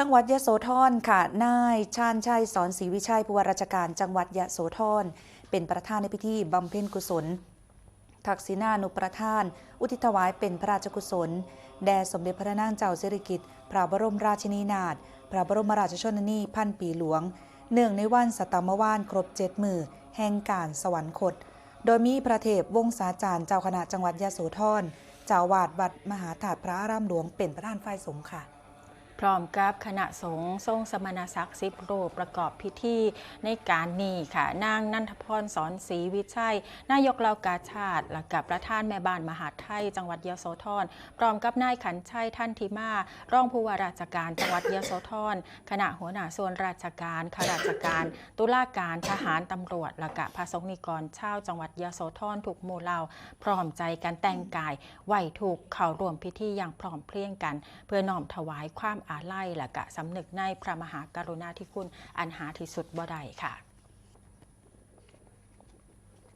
จังหวัดยะโสธรค่ะ นายชาญชัยสอนศรีวิชัยผู้ว่าราชการจังหวัดยะโสธรเป็นประธานในพิธีบำเพ็ญกุศล ทักษิณานุประธาน อุทิศถวายเป็นพระราชกุศล แด่สมเด็จพระนางเจ้าสิริกิติ์พระบรมราชินีนาถพระบรมราชชนนีพันปีหลวงเนื่องในวันสตมวานครบเจ็ดมือแห่งการสวรรคต โดยมีพระเทพวงศาจารย์เจ้าคณะจังหวัดยะโสธรเจ้าวาดวัดมหาถาดพระอารามหลวงเป็นประธานฝ่ายสงฆ์ค่ะ พร้อมกับคณะสงฆ์ทรงสมณศักดิ์สิบรูปประกอบพิธีในการนี้ค่ะ นางนันทพรสอนศรีวิชัย นายกเหล่ากาชาติและกับประธานแม่บ้านมหาไทย จังหวัดยโสธรพร้อมกับนายขันชัยท่านทิมารองผู้ว่าราชการจังหวัดยโสธรคณะหัวหน้าส่วนราชการข้าราชการ ตุลาการทหารตำรวจและกับพระสงฆ์นิกรชาวจังหวัดยโสธรถูกหมู่เล่าพร้อมใจกันแต่งกายไหวถูกเข้าร่วมพิธีอย่างพร้อมเพรียงกัน เพื่อน้อมถวายความอาลัยและกะสำนึกในพระมหากรุณาธิคุณอันหาที่สุดบ่ได้ค่ะ